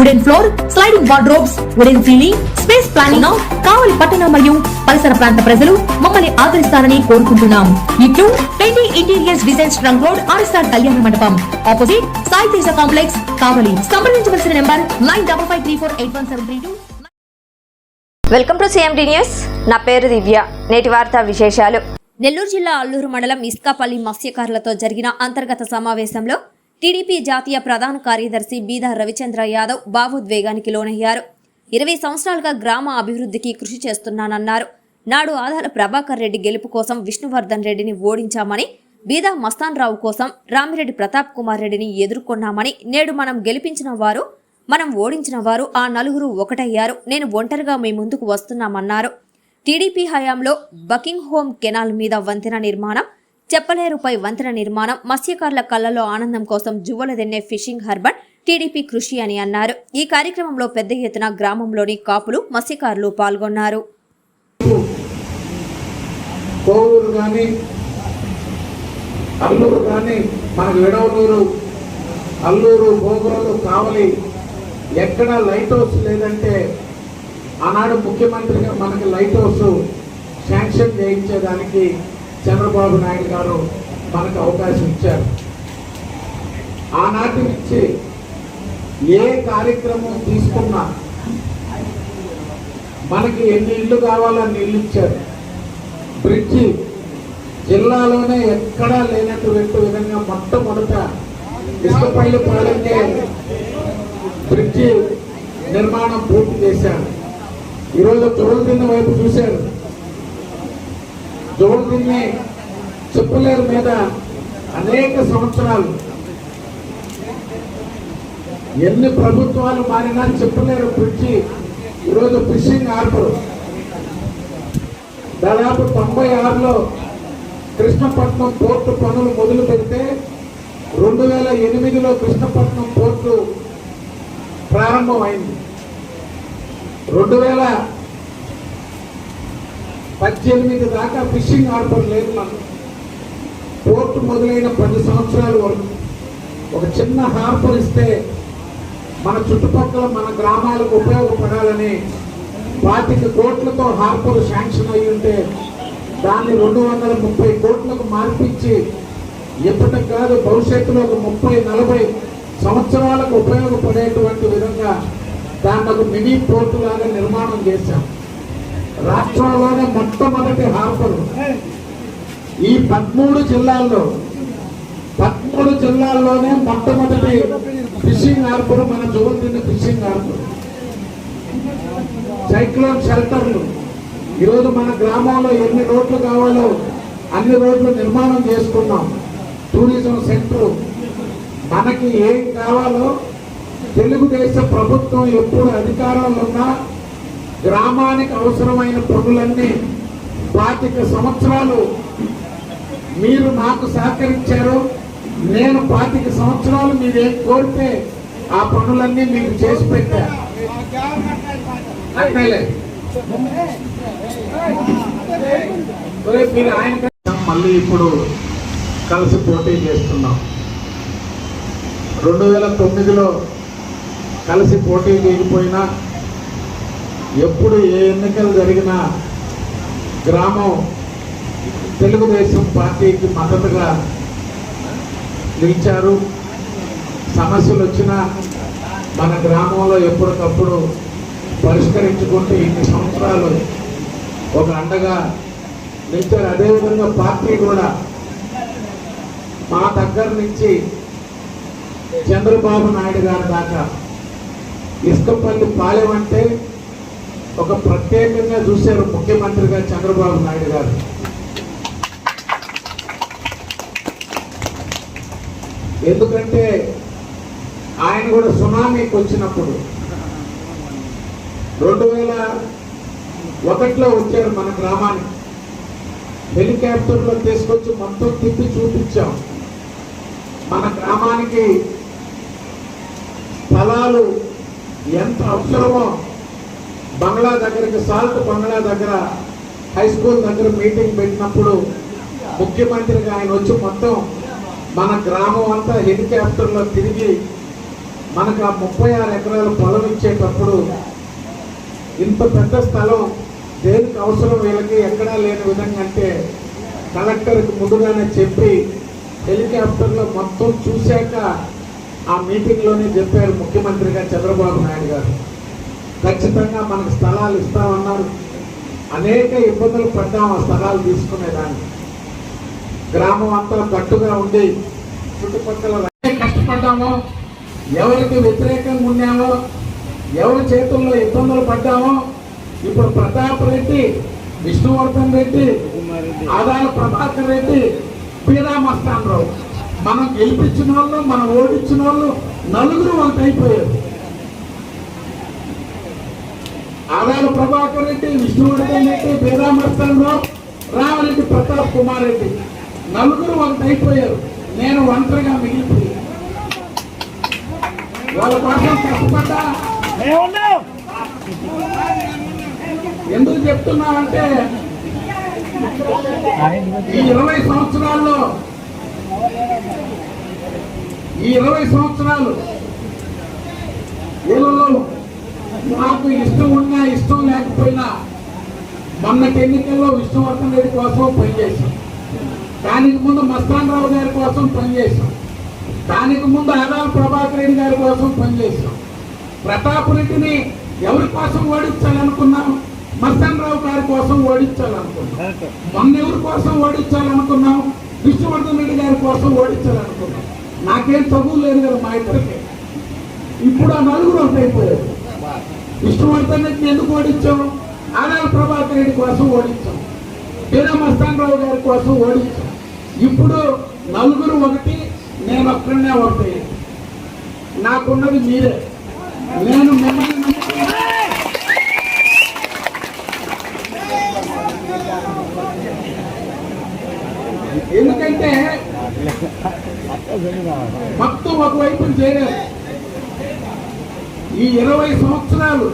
wooden floor sliding wardrobes wooden ceiling space planning Kavali పట్టణ మరియు పరిసర ప్రాంత ప్రజలు మమ్మల్ని ఆదరిస్తారని కోరుకుంటున్నాం. ఇట్లు twenty interiors designs trunk road RSR Kalyana Mandapam. Opposite Sai Teja complex Kavali. సంప్రదించవలసిన number nine double five three four eight one seven three two. Welcome to CMD news నా పేరు దివ్య. నేటి వార్తా విశేషాలు. నెల్లూరు జిల్లా అల్లూరు మండలం ఇస్కాపల్లి మత్స్యకారులతో జరిగిన అంతర్గత సమావేశంలో టీడీపీ జాతీయ ప్రధాన కార్యదర్శి బీదా రవిచంద్ర యాదవ్ భావోద్వేగానికి లోనయ్యారు. ఇరవై సంవత్సరాలుగా గ్రామ అభివృద్ధికి కృషి చేస్తున్నానన్నారు. నాడు ఆదాల ప్రభాకర్ రెడ్డి గెలుపు కోసం విష్ణువర్ధన్ రెడ్డిని ఓడించామని బీదా మస్తాన్ రావు కోసం రామిరెడ్డి ప్రతాప్ కుమార్ రెడ్డిని ఎదుర్కొన్నామని నేడు మనం గెలిపించిన వారు మనం ఓడించిన వారు ఆ నలుగురు ఒకటయ్యారు. నేను ఒంటరిగా మీ ముందుకు వస్తున్నామన్నారు. టీడీపీ హయాంలో బకింగ్ హోమ్ కెనాల్ మీద వంతెన నిర్మాణం చెప్పలేరుపై వంతెన నిర్మాణం మత్స్యకారుల కళ్ళలో ఆనందం కోసం జువ్వలదెన్నే ఫిషింగ్ హర్బన్ టీడీపీ కృషి అని అన్నారు. ఈ కార్యక్రమంలో పెద్ద ఎత్తున గ్రామంలోని కాపులు మత్స్యకారులు పాల్గొన్నారు. అల్లూరు కానీ మనకు విడవలూరు అల్లూరు భోగోలు కావలి ఎక్కడ లైట్ హౌస్ లేదంటే ఆనాడు ముఖ్యమంత్రిగా మనకి లైట్ హౌస్ శాంక్షన్ చేయించేదానికి చంద్రబాబు నాయుడు గారు మనకు అవకాశం ఇచ్చారు. ఆనాటి నుంచి ఏ కార్యక్రమం తీసుకున్నా మనకి ఎన్ని ఇల్లు కావాలో అన్ని ఇల్లు ఇచ్చారు. బ్రిడ్జి జిల్లాలోనే ఎక్కడా లేనటువంటి విధంగా మొట్టమొదట ఇసుకపల్లి పాలంటే బ్రిడ్జి నిర్మాణం పూర్తి చేశారు. ఈరోజు జోడుదిన్న వైపు చూశారు. జోడుదిన్ని చెప్పులేరు మీద అనేక సంవత్సరాలు. ఎన్ని ప్రభుత్వాలు మారినా చెప్పులేరు బ్రిడ్జి ఈరోజు ఫిషింగ్ హార్బర్. దాదాపు తొంభై ఆరులో కృష్ణపట్నం పోర్టు పనులు మొదలు పెడితే రెండు వేల ఎనిమిదిలో కృష్ణపట్నం పోర్టు ప్రారంభమైంది. రెండు వేల పద్దెనిమిది దాకా ఫిషింగ్ హార్బర్ లేదు మనం పోర్టు మొదలైన పది సంవత్సరాల వరకు. ఒక చిన్న హార్బర్ ఇస్తే మన చుట్టుపక్కల మన గ్రామాలకు ఉపయోగపడాలని పాతిక కోట్లతో హార్బర్ శాంక్షన్ అయి ఉంటే దాన్ని రెండు వందల ముప్పై కోట్లకు మార్పించి ఎప్పటికి కాదు భవిష్యత్తులో ఒక ముప్పై నలభై సంవత్సరాలకు ఉపయోగపడేటువంటి విధంగా దాన్ని ఒక మినీ పోర్టు లాగా నిర్మాణం చేశాం. రాష్ట్రంలోనే మొట్టమొదటి హార్బర్ ఈ పదమూడు జిల్లాల్లో పదమూడు జిల్లాల్లోనే మొట్టమొదటి ఫిషింగ్ హార్బర్ మన చూడుతున్న ఫిషింగ్ హార్బర్ సైక్లోన్ షెల్టర్లు. ఈరోజు మన గ్రామంలో ఎన్ని రోడ్లు కావాలో అన్ని రోడ్లు నిర్మాణం చేసుకున్నాం. Tourism centre. మనకి ఏం కావాలో తెలుగుదేశం ప్రభుత్వం ఎప్పుడు అధికారంలో ఉన్నా గ్రామానికి అవసరమైన పనులన్నీ పాతిక సంవత్సరాలు మీరు నాకు సహకరించారు. నేను పాతిక సంవత్సరాలు మీరేం కోరితే ఆ పనులన్నీ మీకు చేసి పెట్టా. మీరు ఆయన మళ్ళీ ఇప్పుడు కలిసి పోటీ చేస్తున్నాం. రెండు వేల తొమ్మిదిలో కలిసి పోటీ చేయకపోయినా ఎప్పుడు ఏ ఎన్నికలు జరిగినా గ్రామం తెలుగుదేశం పార్టీకి మద్దతుగా నిలిచారు. సమస్యలు వచ్చినా మన గ్రామంలో ఎప్పటికప్పుడు పరిష్కరించుకుంటూ ఇన్ని సంవత్సరాలు ఒక అండగా నిలిచారు. అదేవిధంగా పార్టీ కూడా మా దగ్గర నుంచి చంద్రబాబు నాయుడు గారి దాకా ఇసుకపల్లి పాలెం అంటే ఒక ప్రత్యేకంగా చూశారు ముఖ్యమంత్రిగా చంద్రబాబు నాయుడు గారు. ఎందుకంటే ఆయన కూడా సునామీకి వచ్చినప్పుడు రెండు వేల ఒకటిలో వచ్చారు మన గ్రామానికి. హెలికాప్టర్లో తీసుకొచ్చి మొత్తం తిప్పి చూపించాం. మన గ్రామానికి స్థలాలు ఎంత అవసరమో బంగ్లా దగ్గరికి సాల్ట్ బంగ్లా దగ్గర హై స్కూల్ దగ్గర మీటింగ్ పెట్టినప్పుడు ముఖ్యమంత్రిగా ఆయన వచ్చి మొత్తం మన గ్రామం అంతా హెలికాప్టర్లో తిరిగి మనకు ఆ ముప్పై ఆరు ఎకరాల పొలం ఇచ్చేటప్పుడు ఇంత పెద్ద స్థలం దేనికి అవసరం? వీళ్ళకి ఎక్కడా లేని విధంగా అంటే కలెక్టర్కి ముందుగానే చెప్పి హెలికాప్టర్లో మొత్తం చూశాక ఆ మీటింగ్లోనే చెప్పారు ముఖ్యమంత్రిగా చంద్రబాబు నాయుడు గారు. ఖచ్చితంగా మనకు స్థలాలు ఇస్తామన్నారు. అనేక ఇబ్బందులు పడ్డాము ఆ స్థలాలు తీసుకునేదాన్ని. గ్రామం అంతా గట్టుగా ఉండి చుట్టుపక్కల కష్టపడ్డామో ఎవరికి వ్యతిరేకంగా ఉన్నామో ఎవరి చేతుల్లో ఇబ్బందులు పడ్డామో ఇప్పుడు ప్రతాప్ రెడ్డి విష్ణువర్ధన్ రెడ్డి ఆదాయ ప్రభాకర్ రెడ్డి పీరా మస్తాన్ రావు. మనం గెలిపించిన వాళ్ళు మనం ఓడించిన వాళ్ళు నలుగురు వాళ్ళకి అయిపోయారు. ఆదాయ ప్రభాకర్ రెడ్డి విష్ణువర్ధన్ రెడ్డి పీరా రామరెడ్డి ప్రతాప్ కుమార్ రెడ్డి. నలుగురు వాళ్ళకి అయిపోయారు. నేను ఒంటరిగా మిగిలిపోయాను. వాళ్ళ కోసం కష్టపడ్డా? ఎందుకు చెప్తున్నానంటే ఈ ఇరవై సంవత్సరాల్లో ఈ ఇరవై సంవత్సరాలు ఊళ్ళలో నాకు ఇష్టం ఉన్నా ఇష్టం లేకపోయినా మొన్నటి ఎన్నికల్లో విష్ణువర్ధన్ రెడ్డి కోసం పనిచేశాం. దానికి ముందు మస్తాన్ రావు గారి కోసం పనిచేశాం. దానికి ముందు ఆదాల ప్రభాకర్ రెడ్డి గారి కోసం పనిచేశాం. ప్రతాప్ రెడ్డిని ఎవరి కోసం ఓడించాలనుకున్నాం? మస్తానరావు గారి కోసం ఓడించాలనుకున్నాం. మొన్న ఎవరి కోసం ఓడించాలనుకున్నాం? విష్ణువర్ధన్ రెడ్డి గారి కోసం ఓడించాలనుకున్నాం. నాకేం చదువు లేదు కదా మా ఇద్దరికి. ఇప్పుడు ఆ నలుగురు ఒకటి విష్ణువర్ధన్ రెడ్డిని ఎందుకు ఓడించాం ఆనాల ప్రభాకర్ రెడ్డి కోసం ఓడించాం బీరా మస్తాన్ గారి కోసం ఓడించాం ఇప్పుడు నలుగురు ఒకటి నేను ఒక్కడనే ఒకటి నాకున్నది మీరే. నేను మిమ్మల్ని ఎందుకంటే మొత్తం ఒకవైపు చేరారు. ఈ ఇరవై సంవత్సరాలు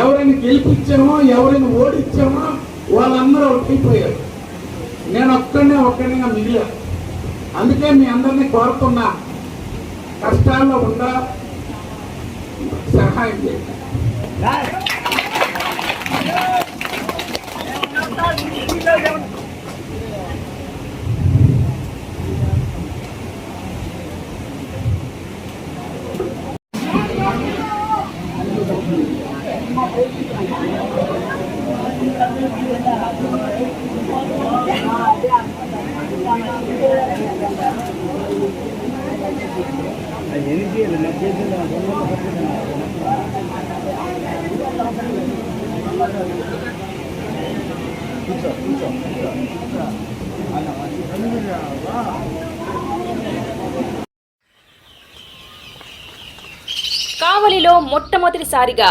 ఎవరిని గెలిపించామో ఎవరిని ఓడించామో వాళ్ళందరూ ఒకటైపోయారు నేను ఒక్కడనే ఒక్కడిగా మిగిలా. అందుకే మీ అందరినీ కోరుతున్నా కష్టాల్లో ఉండ సహాయం చేయండి. కావలిలో మొట్టమొదటిసారిగా